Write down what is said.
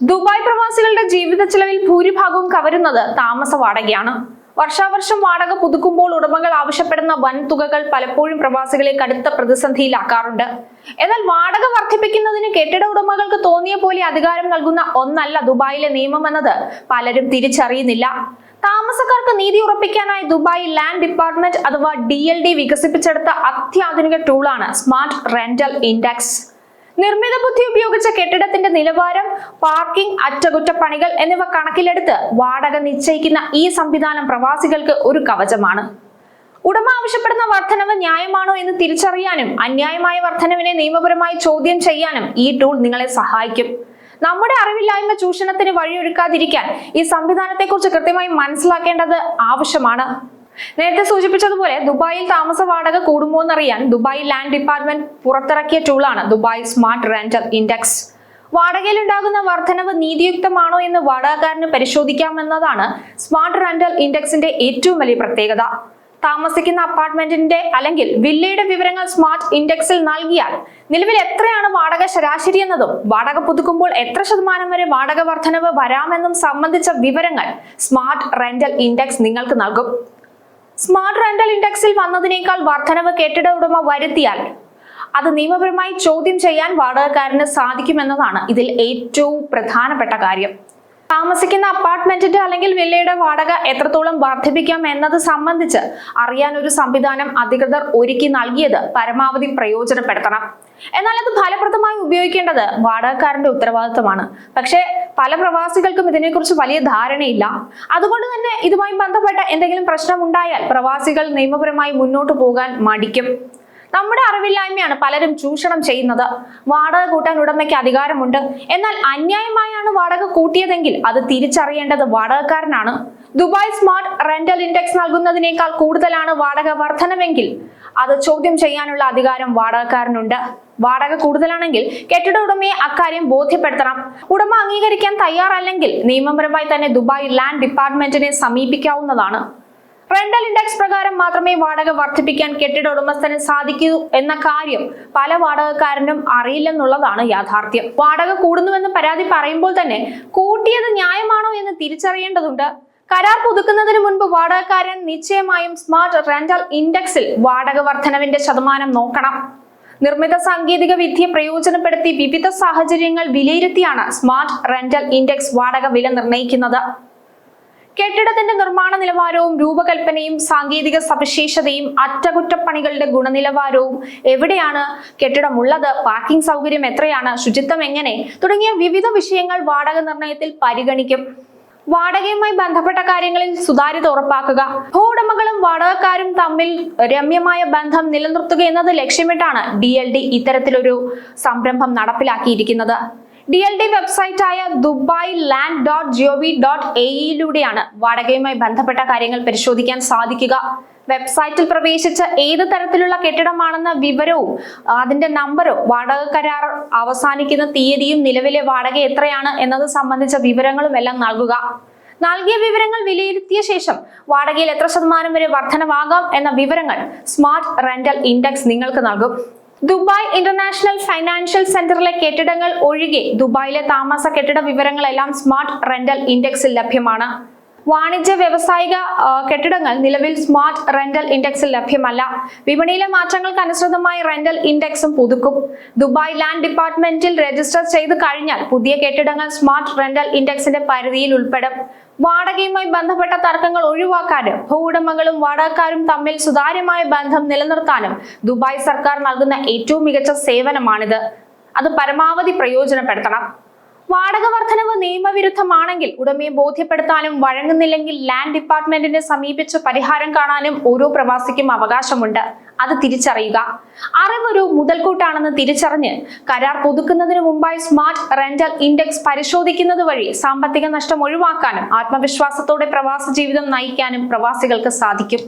Dubai പ്രവാസികളുടെ ജീവിത ചെലവിൽ ഭൂരിഭാഗവും കവരുന്നത് താമസ വാടകയാണ്. വർഷാവർഷം വാടക പുതുക്കുമ്പോൾ ഉടമകൾ ആവശ്യപ്പെടുന്ന വൻ തുകകൾ പലപ്പോഴും പ്രവാസികളെ കടുത്ത പ്രതിസന്ധിയിലാക്കാറുണ്ട്. എന്നാൽ വാടക വർദ്ധിപ്പിക്കുന്നതിന് കെട്ടിട ഉടമകൾക്ക് തോന്നിയ പോലെ അധികാരം നൽകുന്ന ഒന്നല്ല ദുബായിലെ നിയമമെന്നത് പലരും തിരിച്ചറിയുന്നില്ല. താമസക്കാർക്ക് നീതി ഉറപ്പിക്കാനായി ദുബായ് ലാൻഡ് ഡിപ്പാർട്ട്മെന്റ് അഥവാ ഡി വികസിപ്പിച്ചെടുത്ത അത്യാധുനിക ടൂളാണ് സ്മാർട്ട് റെന്റൽ ഇൻഡെക്സ്. നിർമ്മിത ബുദ്ധി ഉപയോഗിച്ച കെട്ടിടത്തിന്റെ നിലവാരം പാർക്കിംഗ് അറ്റകുറ്റപ്പണികൾ എന്നിവ കണക്കിലെടുത്ത് വാടക നിശ്ചയിക്കുന്ന ഈ സംവിധാനം പ്രവാസികൾക്ക് ഒരു കവചമാണ്. ഉടമ ആവശ്യപ്പെടുന്ന വർധനവ് ന്യായമാണോ എന്ന് തിരിച്ചറിയാനും അന്യായമായ വർധനവിനെ നിയമപരമായി ചോദ്യം ചെയ്യാനും ഈ ടൂൾ നിങ്ങളെ സഹായിക്കും. നമ്മുടെ അറിവില്ലായ്മ ചൂഷണത്തിന് വഴിയൊരുക്കാതിരിക്കാൻ ഈ സംവിധാനത്തെക്കുറിച്ച് കൃത്യമായി മനസ്സിലാക്കേണ്ടത് ആവശ്യമാണ്. നേരത്തെ സൂചിപ്പിച്ചതുപോലെ ദുബായിൽ താമസ വാടക കൂടുമോ എന്നറിയാൻ ദുബായ് ലാൻഡ് ഡിപ്പാർട്ട്മെന്റ് പുറത്തിറക്കിയ ടൂളാണ് ദുബായ് സ്മാർട്ട് റെന്റൽ ഇൻഡെക്സ്. വാടകയിൽ ഉണ്ടാകുന്ന വർധനവ് നീതിയുക്തമാണോ എന്ന് വാടകക്കാരന് പരിശോധിക്കാമെന്നതാണ് സ്മാർട്ട് റെന്റൽ ഇൻഡെക്സിന്റെ ഏറ്റവും വലിയ പ്രത്യേകത. താമസിക്കുന്ന അപ്പാർട്ട്മെന്റിന്റെ അല്ലെങ്കിൽ വില്ലയുടെ വിവരങ്ങൾ സ്മാർട്ട് ഇൻഡെക്സിൽ നൽകിയാൽ നിലവിൽ എത്രയാണ് വാടക ശരാശരി എന്നതും വാടക പുതുക്കുമ്പോൾ എത്ര ശതമാനം വരെ വാടക വർധനവ് വരാമെന്നും സംബന്ധിച്ച വിവരങ്ങൾ സ്മാർട്ട് റെന്റൽ ഇൻഡെക്സ് നിങ്ങൾക്ക് നൽകും. സ്മാർട്ട് റെന്റൽ ഇൻഡെക്സിൽ വന്നതിനേക്കാൾ വർധനവ് കെട്ടിട ഉടമ വരുത്തിയാൽ അത് നിയമപരമായി ചോദ്യം ചെയ്യാൻ വാടകക്കാരന് സാധിക്കുമെന്നതാണ് ഇതിൽ ഏറ്റവും പ്രധാനപ്പെട്ട കാര്യം. താമസിക്കുന്ന അപ്പാർട്ട്മെന്റിന്റെ അല്ലെങ്കിൽ വില്ലയുടെ വാടക എത്രത്തോളം വർദ്ധിപ്പിക്കാം എന്നത് സംബന്ധിച്ച് അറിയാൻ ഒരു സംവിധാനം അധികൃതർ ഒരുക്കി നൽകിയത് പരമാവധി പ്രയോജനപ്പെടുത്തണം. എന്നാൽ അത് ഫലപ്രദമായി ഉപയോഗിക്കേണ്ടത് വാടകക്കാരന്റെ ഉത്തരവാദിത്തമാണ്. പക്ഷേ പല പ്രവാസികൾക്കും ഇതിനെക്കുറിച്ച് വലിയ ധാരണയില്ല. അതുകൊണ്ട് തന്നെ ഇതുമായി ബന്ധപ്പെട്ട എന്തെങ്കിലും പ്രശ്നമുണ്ടായാൽ പ്രവാസികൾ നിയമപരമായി മുന്നോട്ട് പോകാൻ മടിക്കും. നമ്മുടെ അറിവില്ലായ്മയാണ് പലരും ചൂഷണം ചെയ്യുന്നത്. വാടക കൂട്ടാൻ ഉടമയ്ക്ക് അധികാരമുണ്ട്. എന്നാൽ അന്യായമായാണ് വാടക കൂട്ടിയതെങ്കിൽ അത് തിരിച്ചറിയേണ്ടത് വാടകക്കാരനാണ്. ദുബായ് സ്മാർട്ട് റെന്റൽ ഇൻഡെക്സ് നൽകുന്നതിനേക്കാൾ കൂടുതലാണ് വാടക വർധനമെങ്കിൽ അത് ചോദ്യം ചെയ്യാനുള്ള അധികാരം വാടകക്കാരനുണ്ട്. വാടക കൂടുതലാണെങ്കിൽ കെട്ടിട ഉടമയെ അക്കാര്യം ബോധ്യപ്പെടുത്തണം. ഉടമ അംഗീകരിക്കാൻ തയ്യാറല്ലെങ്കിൽ നിയമപരമായി തന്നെ ദുബായ് ലാൻഡ് ഡിപ്പാർട്ട്മെന്റിനെ സമീപിക്കാവുന്നതാണ്. റെന്റൽ ഇൻഡെക്സ് പ്രകാരം മാത്രമേ വാടക വർദ്ധിപ്പിക്കാൻ കെട്ടിട ഉടമസ്ഥന് സാധിക്കൂ എന്ന കാര്യം പല വാടകക്കാരനും അറിയില്ലെന്നുള്ളതാണ് യാഥാർത്ഥ്യം. വാടക കൂടുന്നുവെന്ന് പരാതി പറയുമ്പോൾ തന്നെ കൂട്ടിയത് ന്യായമാണോ എന്ന് തിരിച്ചറിയേണ്ടതുണ്ട്. കരാർ പുതുക്കുന്നതിന് മുൻപ് വാടകക്കാരൻ നിശ്ചയമായും സ്മാർട്ട് റെന്റൽ ഇൻഡെക്സിൽ വാടക വർധനവിന്റെ ശതമാനം നോക്കണം. നിർമ്മിത സാങ്കേതിക വിദ്യ പ്രയോജനപ്പെടുത്തി വിവിധ സാഹചര്യങ്ങൾ വിലയിരുത്തിയാണ് സ്മാർട്ട് റെന്റൽ ഇൻഡെക്സ് വാടക വില നിർണയിക്കുന്നത്. കെട്ടിടത്തിന്റെ നിർമ്മാണ നിലവാരവും രൂപകൽപ്പനയും സാങ്കേതിക സവിശേഷതയും അറ്റകുറ്റപ്പണികളുടെ ഗുണനിലവാരവും എവിടെയാണ് കെട്ടിടമുള്ളത്? പാർക്കിംഗ് സൗകര്യം എത്രയാണ്? ശുചിത്വം എങ്ങനെ? തുടങ്ങിയ വിവിധ വിഷയങ്ങൾ വാടക നിർണയത്തിൽ പരിഗണിക്കും. വാടകയുമായി ബന്ധപ്പെട്ട കാര്യങ്ങളിൽ സുതാര്യത ഉറപ്പാക്കുക. ഭൂവുടമകളും വാടകക്കാരും തമ്മിൽ രമ്യമായ ബന്ധം നിലനിർത്തുക എന്നത് ലക്ഷ്യമിട്ടാണ് ഡി എൽ ഡി ഇത്തരത്തിലൊരു സംരംഭം നടപ്പിലാക്കിയിരിക്കുന്നത്. D L D വെബ്സൈറ്റായ Dubai land dot G O V dot എയിലൂടെയാണ് വാടകയുമായി ബന്ധപ്പെട്ട കാര്യങ്ങൾ പരിശോധിക്കാൻ സാധിക്കുക. വെബ്സൈറ്റിൽ പ്രവേശിച്ച ഏത് തരത്തിലുള്ള കെട്ടിടമാണെന്ന വിവരവും അതിന്റെ നമ്പരോ വാടക കരാർ അവസാനിക്കുന്ന തീയതിയും നിലവിലെ വാടക എത്രയാണ് എന്നത് സംബന്ധിച്ച വിവരങ്ങളും എല്ലാം നൽകുക. നൽകിയ വിവരങ്ങൾ വിലയിരുത്തിയ ശേഷം വാടകയിൽ എത്ര ശതമാനം വരെ വർധനവാകാം എന്ന വിവരങ്ങൾ സ്മാർട്ട് റെന്റൽ ഇൻഡെക്സ് നിങ്ങൾക്ക് നൽകും. ദുബായ് ഇന്റർനാഷണൽ ഫൈനാൻഷ്യൽ സെന്ററിലെ കെട്ടിടങ്ങൾ ഒഴികെ ദുബായിലെ താമസ കെട്ടിട വിവരങ്ങളെല്ലാം സ്മാർട്ട് റെന്റൽ ഇൻഡെക്സിൽ ലഭ്യമാണ്. വാണിജ്യ വ്യവസായിക കെട്ടിടങ്ങൾ നിലവിൽ സ്മാർട്ട് റെന്റൽ ഇൻഡെക്സിൽ ലഭ്യമല്ല. വിപണിയിലെ മാറ്റങ്ങൾക്ക് അനുസൃതമായി റെന്റൽ ഇൻഡെക്സും പുതുക്കും. ദുബായ് ലാൻഡ് ഡിപ്പാർട്ട്മെന്റിൽ രജിസ്റ്റർ ചെയ്ത് കഴിഞ്ഞാൽ പുതിയ കെട്ടിടങ്ങൾ സ്മാർട്ട് റെന്റൽ ഇൻഡെക്സിന്റെ പരിധിയിൽ ഉൾപ്പെടും. വാടകയുമായി ബന്ധപ്പെട്ട തർക്കങ്ങൾ ഒഴിവാക്കാനും ഭൂവുടമകളും വാടകക്കാരും തമ്മിൽ സുതാര്യമായ ബന്ധം നിലനിർത്താനും ദുബായ് സർക്കാർ നൽകുന്ന ഏറ്റവും മികച്ച സേവനമാണിത്. അത് പരമാവധി പ്രയോജനപ്പെടുത്തണം. വാടക വർധനവ് നിയമവിരുദ്ധമാണെങ്കിൽ ഉടമയെ ബോധ്യപ്പെടുത്താനും വഴങ്ങുന്നില്ലെങ്കിൽ ലാൻഡ് ഡിപ്പാർട്ട്മെന്റിനെ സമീപിച്ച് പരിഹാരം കാണാനും ഓരോ പ്രവാസിക്കും അവകാശമുണ്ട്. അത് തിരിച്ചറിയുക. അറിവൊരു മുതൽക്കൂട്ടാണെന്ന് തിരിച്ചറിഞ്ഞ് കരാർ പുതുക്കുന്നതിന് മുമ്പായി സ്മാർട്ട് റെന്റൽ ഇൻഡെക്സ് പരിശോധിക്കുന്നത് വഴി സാമ്പത്തിക നഷ്ടം ഒഴിവാക്കാനും ആത്മവിശ്വാസത്തോടെ പ്രവാസ ജീവിതം നയിക്കാനും പ്രവാസികൾക്ക് സാധിക്കും.